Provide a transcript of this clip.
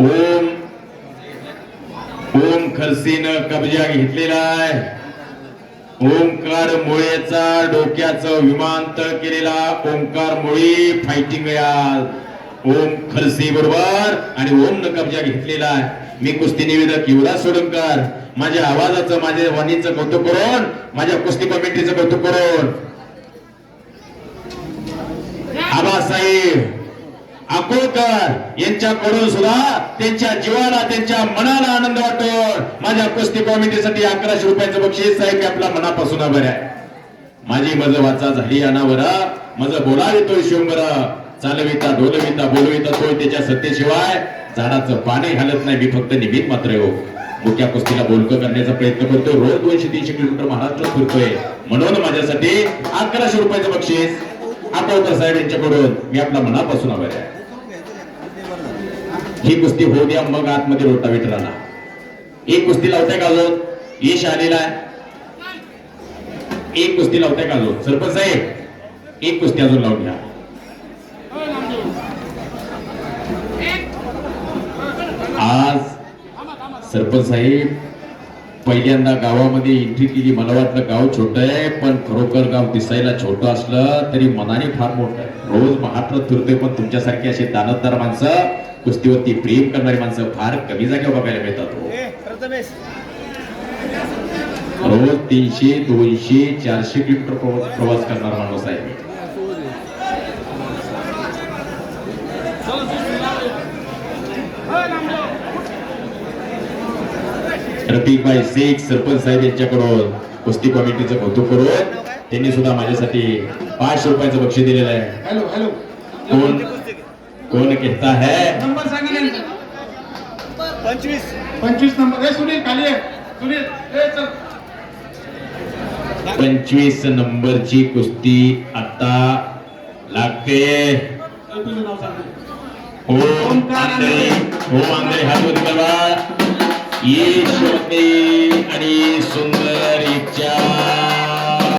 ओम ओम खरसीनं कब्जा घेतलेला आहे. ओंकार मुळेचा डोक्याचं विमानतळ केलेला ओंकार मुळी फायटिंग याल ओम खरसी बरोबर आणि ओम न कब्जा घेतलेला आहे. मी कुस्ती निवेदक युवराज सोडंकर. माझ्या आवाजाचं माझ्या वाणीचं कौतुक करून माझ्या कुस्ती कमिटीचं कौतुक करून. आबासाहेब अकोलकर यांच्याकडून सुद्धा त्यांच्या जीवाला त्यांच्या मनाला आनंद वाटतो. माझ्या कुस्ती कमिटीसाठी अकराशे रुपयाचं बक्षीस आहे मी आपल्या मनापासून आभार आहे माझी मज वाचा झाली अनावरा. मज बोलावितो शिवंबर. चालविता डोलविता बोलविता तोय त्याच्या सत्तेशिवाय. झाडाचं पाणी घालत नाही. मी फक्त निमित मात्र हो. मोठ्या कुस्तीला बोलकं करण्याचा प्रयत्न करतोय. रोज दोनशे तीनशे किलोमीटर महाराष्ट्रात फिरतोय. म्हणून माझ्यासाठी अकराशे रुपयाचं बक्षीस आठवकर साहेब यांच्याकडून मी आपल्या मनापासून आभार आहे ही कुस्ती होऊ द्या मग आतमध्ये रोटावेटर आला एक कुस्ती लावताय का अजून? यश आलेला आहे एक कुस्ती लावताय का अजून? सरपंच साहेब एक कुस्ती अजून लावून घ्या. आज सरपंच साहेब पहिल्यांदा गावामध्ये एंट्री केली मला वाटलं गाव छोट आहे पण खरोखर गाव दिसायला छोटं असलं तरी मनाने फार मोठं आहे. रोज महाराष्ट्रात फिरतोय पण तुमच्यासारखी अशी दानतदार माणसं कुस्तीवरती प्रेम करणारी माणसं फार कमी जागेवर बघायला मिळतात हो. रोज तीनशे दोनशे चारशे किलोमीटर प्रवा- प्रवास करणारा माणूस आहे रफिकभाई शेख सरपंच साहेब यांच्याकडून कुस्ती कमिटीचं कौतुक करून त्यांनी सुद्धा माझ्यासाठी पाचशे रुपयाचं बक्षीस दिलेलं आहे. Hello hello. कोण कोण कहता है? नंबर सांगा त्यांचा पंचवीस. पंचवीस नंबर. ए सुनील खाली आहे सुनील ए चल. पंचवीस नंबरची कुस्ती आता लागते. ओम आंधळे. ओम आंधळे. हात वर करा ये आणि सुंदर इच्छा